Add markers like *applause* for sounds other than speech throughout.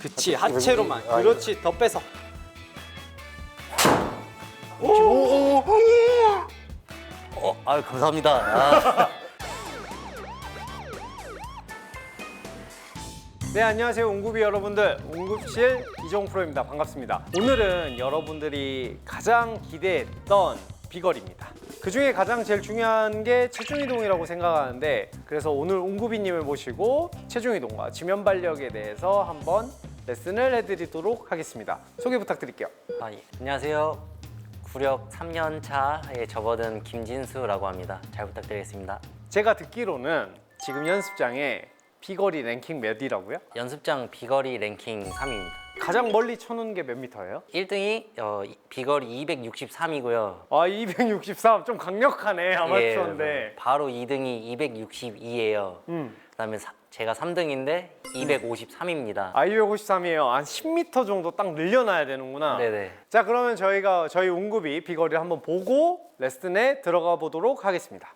그치 하체로만. 그렇지 더 빼서. 어, 아유 감사합니다. 아, *laughs* 네 안녕하세요 옹굽이 여러분들. 옹굽실 이종 프로입니다. 반갑습니다. 오늘은 여러분들이 가장 기대했던 비거리입니다. 그 중에 가장 제일 중요한 게 체중 이동이라고 생각하는데 그래서 오늘 옹굽이님을 모시고 체중 이동과 지면 발력에 대해서 한번 레슨을 해드리도록 하겠습니다 소개 부탁드릴게요 아, 예. 안녕하세요. 구력 3년 차에 접어든 김진수라고 합니다. 잘 부탁드리겠습니다. 제가 듣기로는 지금 연습장에 비거리 랭킹 몇이라고요? 연습장 비거리 랭킹 3위입니다. 가장 멀리 쳐놓은 게 몇 미터예요? 1등이 어, 이- 비거리 263이고요. 아 263, 좀 강력하네 아마추어인데 바로 2등이 262예요. 음. 그다음에 사- 제가 3등인데 253입니다. 아 253이에요. 한 10m 정도 딱 늘려놔야 되는구나. 네네. 자 그러면 저희가 저희 옹굽이 비거리를 한번 보고 레슨에 들어가 보도록 하겠습니다.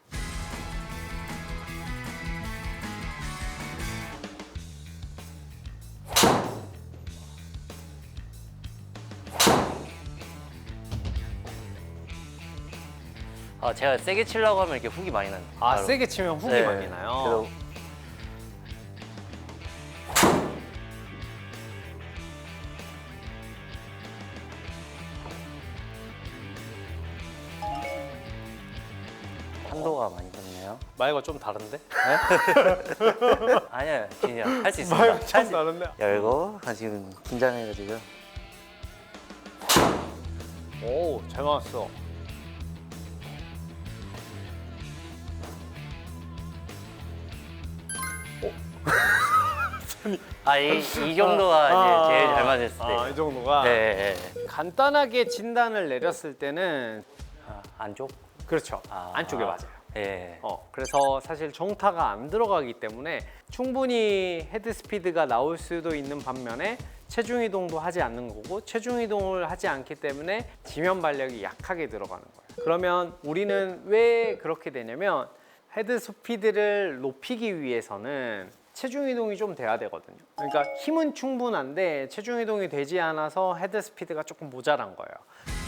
아, 제가 세게 치려고 하면 이렇게 훅이 많이 나요. 아 바로. 세게 치면 훅이 네. 많이 나요. 그래서 좀 다른데? *laughs* 아니요, 그냥 할수 있습니다. 할좀 수- 다른데? 열고 아, 지금 긴장해가지고 오잘 맞았어. 아 이 이 정도가 이제 제일 잘 맞았을 때. 아, 이 정도가 네, 네. 간단하게 진단을 내렸을 때는 아, 안쪽. 그렇죠. 아, 안쪽에 맞아요. 예. 어, 그래서 사실 정타가 안 들어가기 때문에 충분히 헤드 스피드가 나올 수도 있는 반면에 체중 이동도 하지 않는 거고 체중 이동을 하지 않기 때문에 지면 발력이 약하게 들어가는 거예요. 그러면 우리는 왜 그렇게 되냐면 헤드 스피드를 높이기 위해서는 체중 이동이 좀 돼야 되거든요. 그러니까 힘은 충분한데 체중 이동이 되지 않아서 헤드 스피드가 조금 모자란 거예요.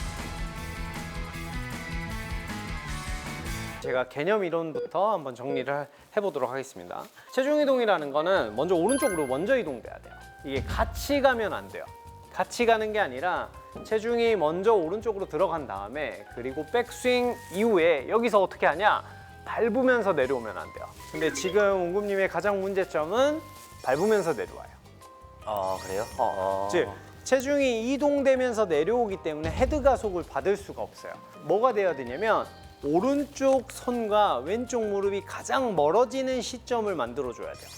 제가 개념 이론부터 한번 정리를 해보도록 하겠습니다. 체중 이동이라는 거는 먼저 오른쪽으로 먼저 이동돼야 돼요. 이게 같이 가면 안 돼요. 같이 가는 게 아니라 체중이 먼저 오른쪽으로 들어간 다음에 그리고 백스윙 이후에 여기서 어떻게 하냐? 밟으면서 내려오면 안 돼요. 근데 지금 옹금님의 가장 문제점은 밟으면서 내려와요. 아 그래요? 어, 즉 체중이 이동되면서 내려오기 때문에 헤드 가속을 받을 수가 없어요. 뭐가 돼야 되냐면 오른쪽 손과 왼쪽 무릎이 가장 멀어지는 시점을 만들어 줘야 돼요.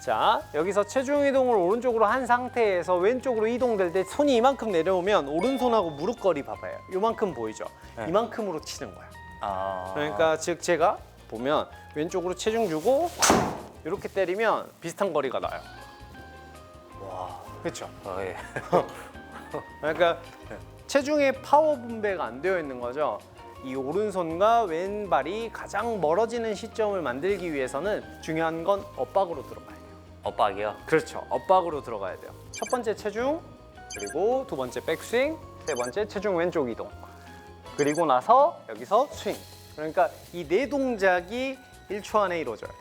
자, 여기서 체중 이동을 오른쪽으로 한 상태에서 왼쪽으로 이동될 때 손이 이만큼 내려오면 오른손하고 무릎 거리 봐봐요. 이만큼 보이죠? 네. 이만큼으로 치는 거예요. 아 그러니까 즉 제가 보면 왼쪽으로 체중 주고 이렇게 때리면 비슷한 거리가 나요. 와. 그렇죠. 어, 예. *laughs* 그러니까 체중의 파워 분배가 안 되어 있는 거죠. 이 오른손과 왼발이 가장 멀어지는 시점을 만들기 위해서는 중요한 건 엇박으로 들어가야 돼요. 엇박이요. 그렇죠. 엇박으로 들어가야 돼요. 첫 번째 체중, 그리고 두 번째 백스윙, 세 번째 체중 왼쪽 이동. 그리고 나서 여기서 스윙. 그러니까 이 네 동작이 1초 안에 이루어져요.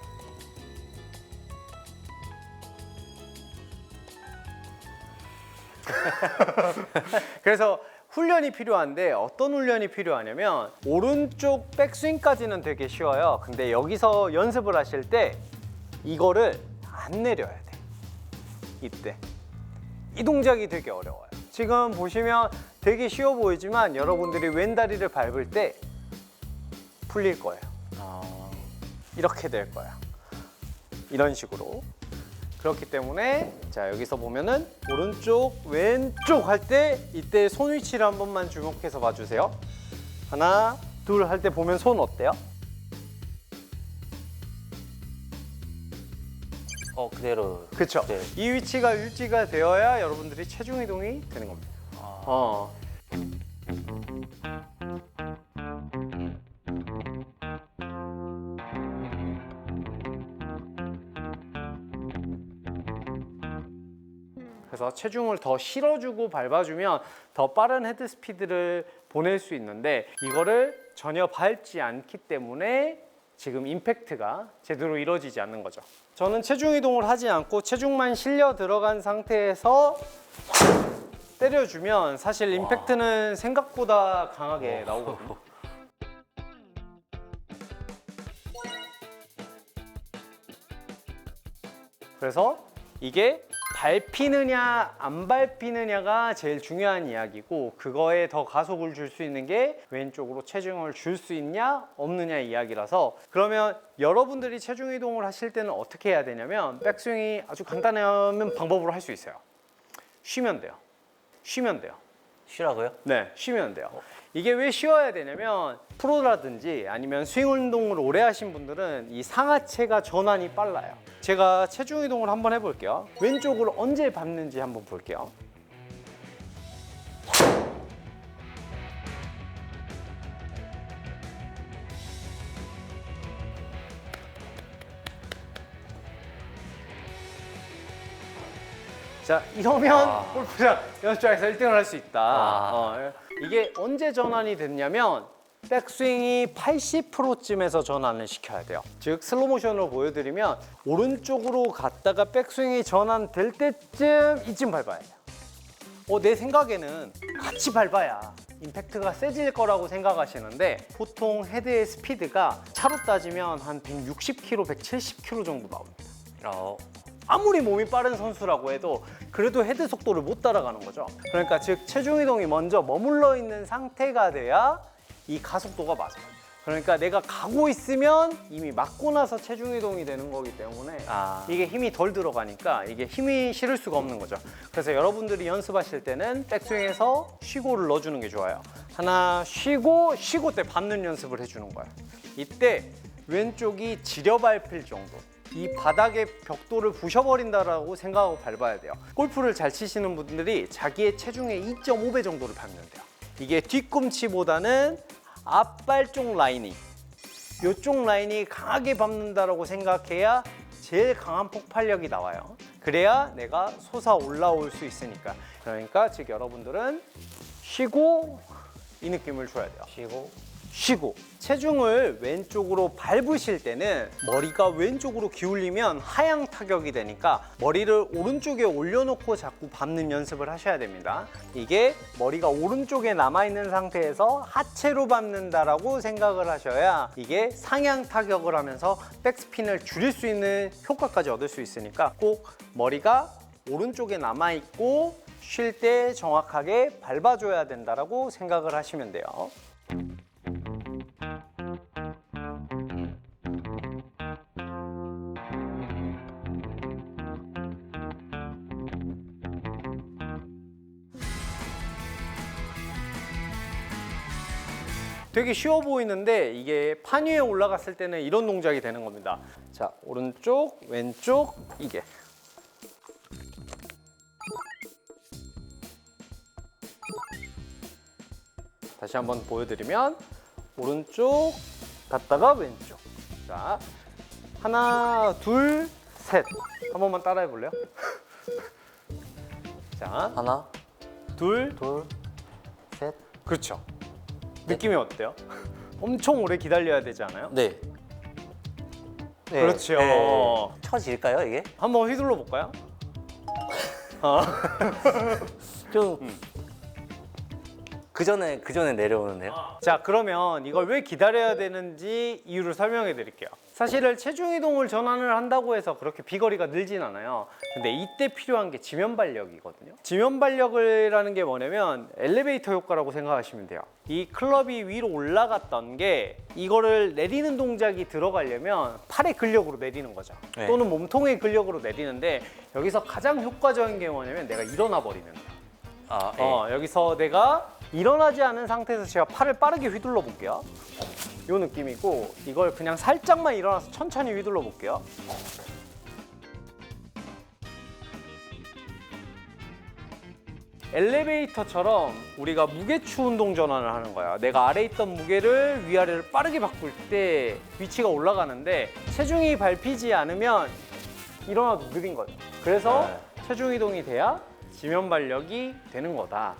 *laughs* 그래서 훈련이 필요한데 어떤 훈련이 필요하냐면 오른쪽 백스윙까지는 되게 쉬워요. 근데 여기서 연습을 하실 때 이거를 안 내려야 돼. 이때. 이 동작이 되게 어려워요. 지금 보시면 되게 쉬워 보이지만 여러분들이 왼다리를 밟을 때 풀릴 거예요. 아, 이렇게 될 거야. 이런 식으로. 그렇기 때문에 자 여기서 보면은 오른쪽 왼쪽 할 때 이때 손 위치를 한 번만 주목해서 봐주세요. 하나 둘 할 때 보면 손 어때요? 어 그대로. 그렇죠. 네. 이 위치가 유지가 되어야 여러분들이 체중 이동이 되는 겁니다. 아, 어. 체중을 더 실어주고 밟아주면 더 빠른 헤드 스피드를 보낼 수 있는데 이거를 전혀 밟지 않기 때문에 지금 임팩트가 제대로 이루어지지 않는 거죠. 저는 체중 이동을 하지 않고 체중만 실려 들어간 상태에서 때려주면 사실 임팩트는 생각보다 강하게 나오거든요. *laughs* 그래서 이게 밟히느냐 안 밟히느냐가 제일 중요한 이야기고 그거에 더 가속을 줄 수 있는 게 왼쪽으로 체중을 줄 수 있냐 없느냐 이야기라서 그러면 여러분들이 체중 이동을 하실 때는 어떻게 해야 되냐면 백스윙이 아주 간단하면 방법으로 할 수 있어요. 쉬면 돼요. 쉬면 돼요. 쉬라고요? 네, 쉬면 돼요. 이게 왜 쉬어야 되냐면 프로라든지 아니면 스윙 운동을 오래 하신 분들은 이 상하체가 전환이 빨라요. 제가 체중 이동을 한번 해볼게요. 왼쪽으로 언제 밟는지 한번 볼게요. 자 이러면 아. 골프장 연습장에서 1등을 할 수 있다. 아. 어, 이게 언제 전환이 됐냐면 백스윙이 80%쯤에서 전환을 시켜야 돼요. 즉 슬로 모션으로 보여드리면 오른쪽으로 갔다가 백스윙이 전환될 때쯤 이쯤 밟아야 돼요. 어, 내 생각에는 같이 밟아야 임팩트가 세질 거라고 생각하시는데 보통 헤드의 스피드가 차로 따지면 한 160km, 170km 정도 나옵니다. 어, 아무리 몸이 빠른 선수라고 해도 그래도 헤드 속도를 못 따라가는 거죠. 그러니까 즉 체중 이동이 먼저 머물러 있는 상태가 돼야 이 가속도가 맞아요. 그러니까 내가 가고 있으면 이미 맞고 나서 체중 이동이 되는 거기 때문에 아. 이게 힘이 덜 들어가니까 이게 힘이 실을 수가 없는 거죠. 그래서 여러분들이 연습하실 때는 백스윙에서 쉬고를 넣어주는 게 좋아요. 하나 쉬고 쉬고 때 밟는 연습을 해주는 거예요. 이때 왼쪽이 지려 밟힐 정도. 이 바닥의 벽돌을 부셔버린다라고 생각하고 밟아야 돼요. 골프를 잘 치시는 분들이 자기의 체중의 2.5배 정도를 밟는 돼요. 이게 뒤꿈치보다는 앞발 쪽 라인이 이쪽 라인이 강하게 밟는다라고 생각해야 제일 강한 폭발력이 나와요. 그래야 내가 솟아 올라올 수 있으니까. 그러니까 즉 여러분들은 쉬고 이 느낌을 줘야 돼요. 쉬고 쉬고 체중을 왼쪽으로 밟으실 때는 머리가 왼쪽으로 기울리면 하향 타격이 되니까 머리를 오른쪽에 올려놓고 자꾸 밟는 연습을 하셔야 됩니다. 이게 머리가 오른쪽에 남아있는 상태에서 하체로 밟는다라고 생각을 하셔야 이게 상향 타격을 하면서 백스핀을 줄일 수 있는 효과까지 얻을 수 있으니까 꼭 머리가 오른쪽에 남아있고 쉴 때 정확하게 밟아줘야 된다라고 생각을 하시면 돼요. 되게 쉬워 보이는데 이게 판 위에 올라갔을 때는 이런 동작이 되는 겁니다. 자, 오른쪽, 왼쪽, 이게. 다시 한번 보여드리면 오른쪽 갔다가 왼쪽. 자, 하나, 둘, 셋. 한 번만 따라해 볼래요? *laughs* 자, 하나, 둘, 둘, 셋. 그렇죠. 느낌이 어때요? *laughs* 엄청 오래 기다려야 되지 않아요? 네. 네. 그렇죠. 네. 쳐질까요 이게? 한번 휘둘러 볼까요? *laughs* 어. 좀. 그 전에 그 전에 내려오는데요. 자, 그러면 이걸 왜 기다려야 되는지 이유를 설명해 드릴게요. 사실은 체중 이동을 전환을 한다고 해서 그렇게 비거리가 늘진 않아요. 근데 이때 필요한 게 지면 발력이거든요. 지면 발력이라는 게 뭐냐면 엘리베이터 효과라고 생각하시면 돼요. 이 클럽이 위로 올라갔던 게 이거를 내리는 동작이 들어가려면 팔의 근력으로 내리는 거죠. 네. 또는 몸통의 근력으로 내리는데 여기서 가장 효과적인 게 뭐냐면 내가 일어나 버리는 거예요. 아, 예. 어, 여기서 내가 일어나지 않은 상태에서 제가 팔을 빠르게 휘둘러 볼게요. 이 느낌이고 이걸 그냥 살짝만 일어나서 천천히 휘둘러 볼게요. 엘리베이터처럼 우리가 무게추 운동 전환을 하는 거야. 내가 아래 있던 무게를 위아래를 빠르게 바꿀 때 위치가 올라가는데 체중이 밟히지 않으면 일어나도 느린 거죠. 그래서 체중 이동이 돼야 지면 발력이 되는 거다.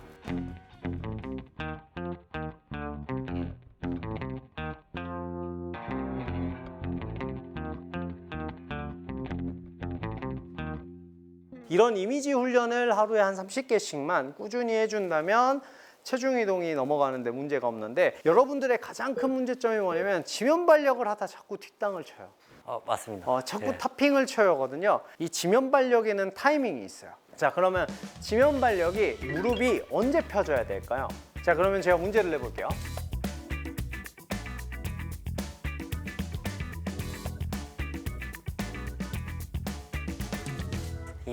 이런 이미지 훈련을 하루에 한 30개씩만 꾸준히 해준다면 체중 이동이 넘어가는데 문제가 없는데 여러분들의 가장 큰 문제점이 뭐냐면 지면 발력을 하다 자꾸 뒷땅을 쳐요. 어, 맞습니다. 어, 자꾸 네. 타핑을 쳐요거든요. 이 지면 발력에는 타이밍이 있어요. 자, 그러면 지면 발력이 무릎이 언제 펴져야 될까요? 자, 그러면 제가 문제를 내볼게요.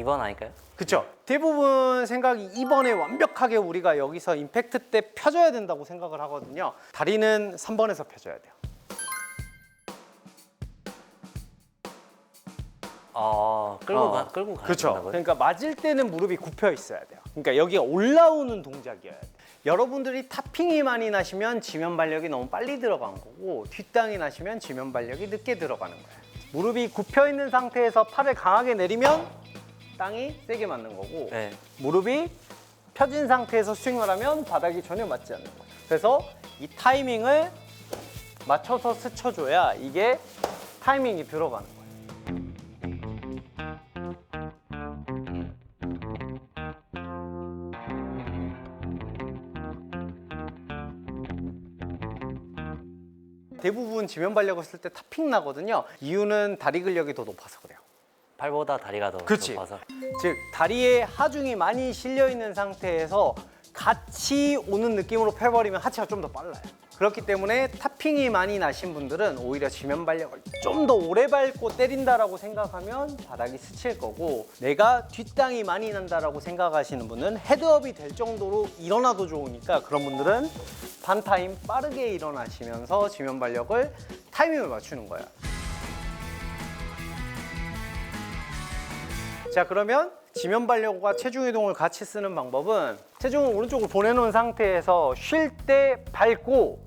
2번 아닐까요? 그쵸? 대부분 생각이 2번에 완벽하게 우리가 여기서 임팩트 때 펴져야 된다고 생각을 하거든요. 다리는 3번에서 펴져야 돼요. 아, 끌고 어. 가 끌고 가야 그렇죠. 된다고요? 그러니까 맞을 때는 무릎이 굽혀 있어야 돼요. 그러니까 여기가 올라오는 동작이어야 돼요. 여러분들이 타핑이 많이 나시면 지면 발력이 너무 빨리 들어간 거고 뒷땅이 나시면 지면 발력이 늦게 들어가는 거예요. 무릎이 굽혀 있는 상태에서 팔을 강하게 내리면 땅이 세게 맞는 거고 네. 무릎이 펴진 상태에서 스윙을 하면 바닥이 전혀 맞지 않는 거예요. 그래서 이 타이밍을 맞춰서 스쳐줘야 이게 타이밍이 들어가는 거예요. 대부분 지면 발력을 쓸때 타핑 나거든요. 이유는 다리 근력이 더 높아서 그래요. 팔보다 다리가 더 그치. 높아서. 즉 다리에 하중이 많이 실려 있는 상태에서 같이 오는 느낌으로 펴버리면 하체가 좀 더 빨라요. 그렇기 때문에 타핑이 많이 나신 분들은 오히려 지면 발력을 좀 더 오래 밟고 때린다라고 생각하면 바닥이 스칠 거고 내가 뒷땅이 많이 난다라고 생각하시는 분은 헤드업이 될 정도로 일어나도 좋으니까 그런 분들은 반타임 빠르게 일어나시면서 지면 발력을 타이밍을 맞추는 거예요. 자 그러면 지면 발력과 체중 이동을 같이 쓰는 방법은 체중을 오른쪽으로 보내놓은 상태에서 쉴 때 밟고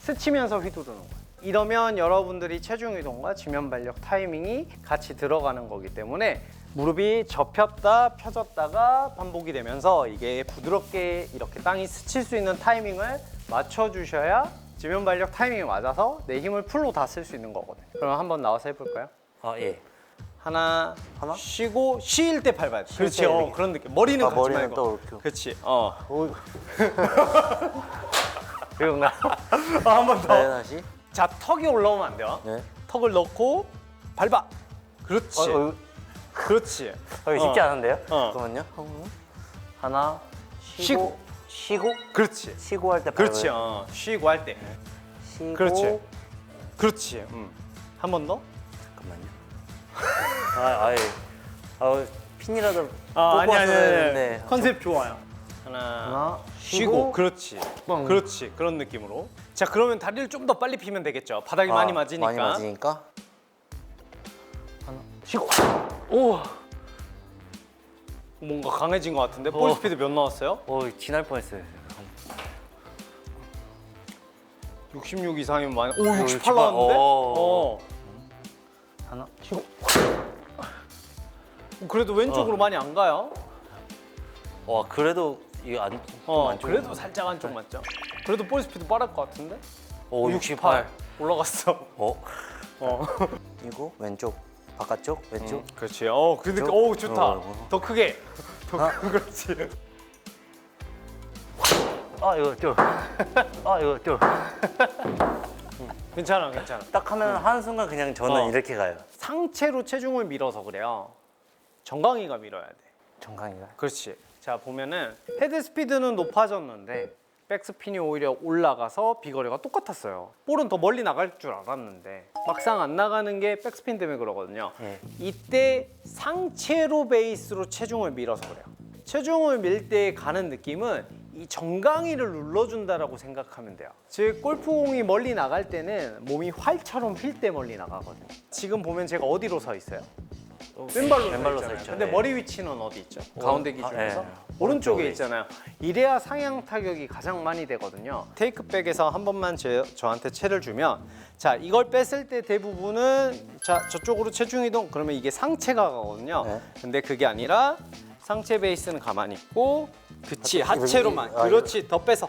스치면서 휘두르는 거예요. 이러면 여러분들이 체중 이동과 지면 발력 타이밍이 같이 들어가는 거기 때문에 무릎이 접혔다 펴졌다가 반복이 되면서 이게 부드럽게 이렇게 땅이 스칠 수 있는 타이밍을 맞춰주셔야 지면 발력 타이밍이 맞아서 내 힘을 풀로 다 쓸 수 있는 거거든요. 그럼 한번 나와서 해볼까요? 아, 예. 하나, 하나? 쉬고 쉴때 밟아야 돼. 그렇지. 때 어, 이렇게. 그런 느낌. 머리는 아, 가지 머리는 말고. 또 이렇게. 그렇지. 어. *laughs* 그런가? *laughs* 아, 한 번 더. 네, 다시. 자, 턱이 올라오면 안 돼요. 네. 턱을 넣고 밟아. 그렇지. 어, 어, 그렇지. 어, 이거 쉽지 어. 않은데요? 어. 잠깐만요. 하나 쉬고. 쉬고 그렇지. 쉬고 할때 그렇지. 밟아요. 어. 쉬고 할 때. 쉬고 그렇지. 그렇지. 음. 한 번 더. 아, 아예. 아, 핀이라도 아, 뽑고 아니 아니 왔어야 아니. 되는데. 컨셉 좋아요. 하나, 하나, 쉬고, 쉬고, 그렇지. 뻥. 그렇지. 그런 느낌으로. 자, 그러면 다리를 좀 더 빨리 피면 되겠죠. 바닥이 아, 많이 맞으니까. 많이 맞으니까. 쉬고. 오. 뭔가 강해진 것 같은데 볼 어. 스피드 몇 나왔어요? 어, 지날 뻔했어요. 66 이상이면 많이. 오, 68 68 나왔는데? 어. 어. 하나 쉬고. 그래도 왼쪽으로 어. 많이 안 가요. 와, 그래도 이거 안, 어, 안 그래도 살짝 안쪽 맞죠? 그래도 볼 스피드 빠를 것 같은데? 오, 68. 올라갔어. 어. *laughs* 어. 이거 왼쪽, 바깥쪽, 왼쪽. 그렇지. 어, 그 느낌. 저- 오, 좋다. 어. 더 크게. 더 아. 크게. *laughs* 그렇지. 아, 이거 좀. 아, 이거 좀. 괜찮아, 괜찮아. 딱 하면 하는 순간 그냥 저는 어. 이렇게 가요. 상체로 체중을 밀어서 그래요. 정강이가 밀어야 돼. 정강이가. 그렇지. 자 보면은 헤드 스피드는 높아졌는데 백스핀이 오히려 올라가서 비거리가 똑같았어요. 볼은 더 멀리 나갈 줄 알았는데 막상 안 나가는 게 백스핀 때문에 그러거든요. 예. 이때 상체로 베이스로 체중을 밀어서 그래요. 체중을 밀 때 가는 느낌은 이 정강이를 눌러준다라고 생각하면 돼요. 즉 골프공이 멀리 나갈 때는 몸이 활처럼 휠 때 멀리 나가거든요. 지금 보면 제가 어디로 서 있어요? 왼발로, 왼발로 서. 있죠. 근데 네. 머리 위치는 어디 있죠? 가운데 기준에서 아, 네. 오른쪽에 오른쪽에 있잖아요. 이래야 상향 타격이 가장 많이 되거든요. 테이크백에서 한 번만 제, 저한테 채를 주면 자 이걸 뺐을 때 대부분은 자 저쪽으로 체중 이동 그러면 이게 상체가 가거든요. 네. 근데 그게 아니라 상체 베이스는 가만히 있고 그치 하체, 하체로만 아, 그렇지 더 빼서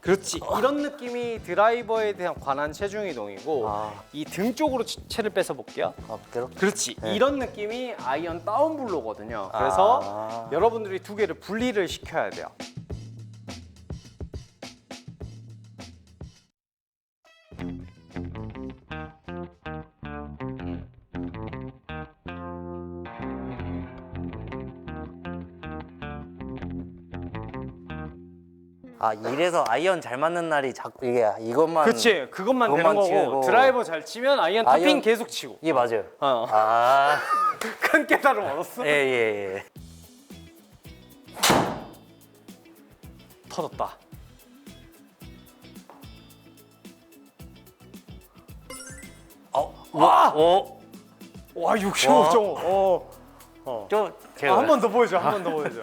그렇지 이런 느낌이 드라이버에 대한 관한 체중 이동이고 아. 이 등 쪽으로 치- 채를 뺏어 볼게요 앞대로. 그렇지 네. 이런 느낌이 아이언 다운 블로거든요 그래서 아. 여러분들이 두 개를 분리를 시켜야 돼요 아 이래서 아이언 잘 맞는 날이 자꾸 이게 이것만 그렇지 그것만 되는 거고 치고. 드라이버 잘 치면 아이언 타핑 아이언- 계속 치고 이게 맞아요. 어. 아, *laughs* 큰 깨달음 얻었어? 예, 예, 예. 터졌다. 어, 와! 오, 와 65점. 어. 어. 좀 제가 아, 한 번 더 보여줘. 한 번 더 보여줘.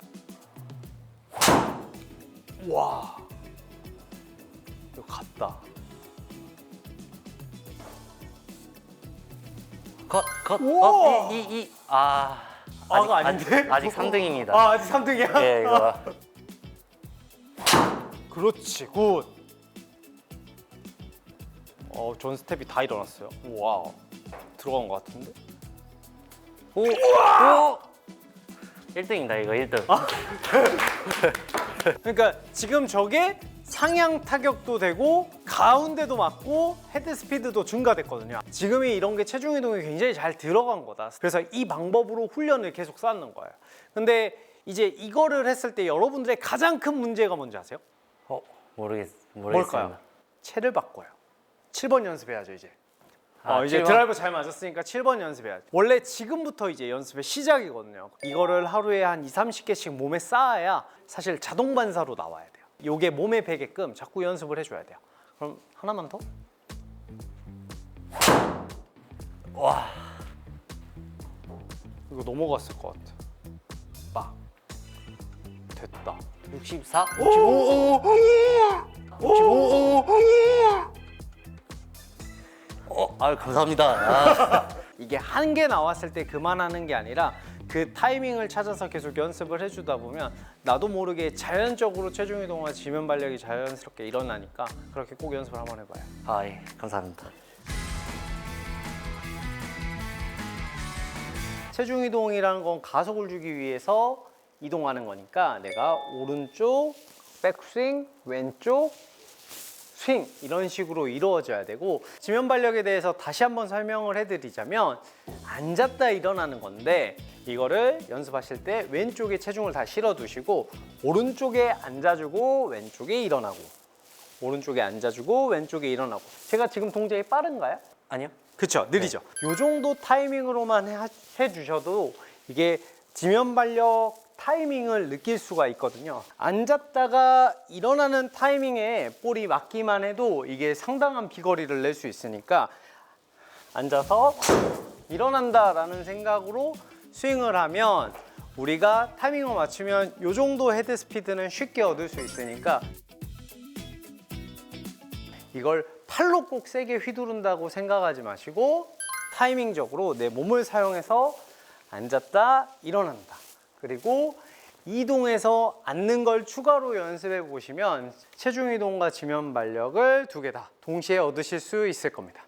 *laughs* 와. 갔다. 컷, 컷! 컷, 이, 이, 이, 아, 아, 그거 아닌데? 아직 3등입니다. 아, 아직 3등이야? 예, 이거 그렇지. 굿. 어, 존 스텝이 다 일어났어요. 와우. 들어간 것 같은데? 오, 오, 1등입니다. 이거 1등. 아. *laughs* 그러니까 지금 저게 상향 타격도 되고 가운데도 맞고 헤드 스피드도 증가됐거든요. 지금이 이런 게 체중 이동이 굉장히 잘 들어간 거다. 그래서 이 방법으로 훈련을 계속 쌓는 거예요. 근데 이제 이거를 했을 때 여러분들의 가장 큰 문제가 뭔지 아세요? 어, 모르겠, 모르겠습니다. 뭘까요? 채를 바꿔요. 7번 연습해야죠, 이제. 아, 어, 이제 7번? 드라이버 잘 맞았으니까 7번 연습해야죠. 원래 지금부터 이제 연습의 시작이거든요. 이거를 하루에 한 2, 30개씩 몸에 쌓아야 사실 자동 반사로 나와야 돼요. 요게 몸에 배게끔 자꾸 연습을 해줘야 돼요. 그럼 하나만 더? 와, 이거 넘어갔을 것 같아. 빡. 됐다. 64? 65. 65. 어, 아, 감사합니다. 아, 이게 한 개 나왔을 때 그만하는 게 아니라 그 타이밍을 찾아서 계속 연습을 해주다 보면 나도 모르게 자연적으로 체중 이동과 지면 발력이 자연스럽게 일어나니까 그렇게 꼭 연습을 한번 해봐요. 아, 예, 감사합니다. 체중 이동이라는 건 가속을 주기 위해서 이동하는 거니까 내가 오른쪽 백스윙, 왼쪽 스윙 이런 식으로 이루어져야 되고 지면 발력에 대해서 다시 한번 설명을 해드리자면 앉았다 일어나는 건데 이거를 연습하실 때 왼쪽에 체중을 다 실어 두시고 오른쪽에 앉아주고 왼쪽에 일어나고 오른쪽에 앉아주고 왼쪽에 일어나고 제가 지금 동작이 빠른가요? 아니요? 그쵸 느리죠 요 정도 타이밍으로만 해, 해주셔도 이게 지면 발력 타이밍을 느낄 수가 있거든요. 앉았다가 일어나는 타이밍에 볼이 맞기만 해도 이게 상당한 비거리를 낼 수 있으니까 앉아서 일어난다 라는 생각으로 스윙을 하면 우리가 타이밍을 맞추면 요 정도 헤드 스피드는 쉽게 얻을 수 있으니까 이걸 팔로 꼭 세게 휘두른다고 생각하지 마시고 타이밍적으로 내 몸을 사용해서 앉았다 일어난다 그리고 이동해서 앉는 걸 추가로 연습해 보시면 체중 이동과 지면 발력을 두 개 다 동시에 얻으실 수 있을 겁니다.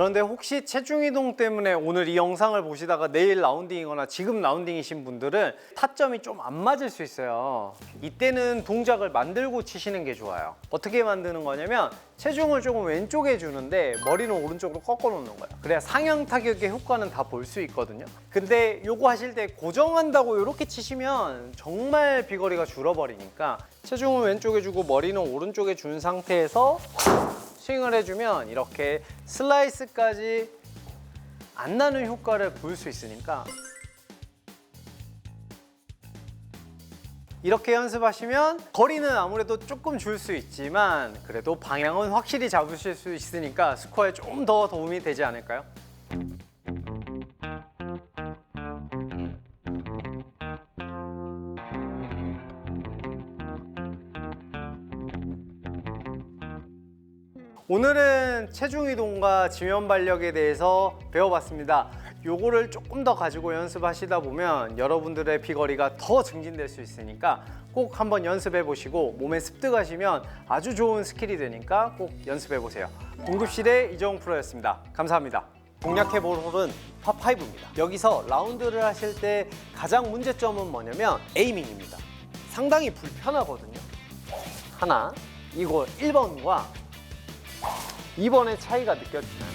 그런데 혹시 체중 이동 때문에 오늘 이 영상을 보시다가 내일 라운딩이거나 지금 라운딩이신 분들은 타점이 좀 안 맞을 수 있어요. 이때는 동작을 만들고 치시는 게 좋아요. 어떻게 만드는 거냐면 체중을 조금 왼쪽에 주는데 머리는 오른쪽으로 꺾어 놓는 거예요. 그래야 상향 타격의 효과는 다 볼 수 있거든요. 근데 요거 하실 때 고정한다고 이렇게 치시면 정말 비거리가 줄어버리니까 체중을 왼쪽에 주고 머리는 오른쪽에 준 상태에서 스윙을 해주면 이렇게 슬라이스까지 안 나는 효과를 볼 수 있으니까 이렇게 연습하시면 거리는 아무래도 조금 줄 수 있지만 그래도 방향은 확실히 잡으실 수 있으니까 스코어에 좀 더 도움이 되지 않을까요? 오늘은 체중 이동과 지면 발력에 대해서 배워봤습니다. 요거를 조금 더 가지고 연습하시다 보면 여러분들의 비거리가 더 증진될 수 있으니까 꼭 한번 연습해 보시고 몸에 습득하시면 아주 좋은 스킬이 되니까 꼭 연습해 보세요. 공급실의 이정훈 프로였습니다. 감사합니다. 공략해 볼 홀은 파5입니다. 여기서 라운드를 하실 때 가장 문제점은 뭐냐면 에이밍입니다. 상당히 불편하거든요. 하나, 이거 1번과 2번의 차이가 느껴지나요?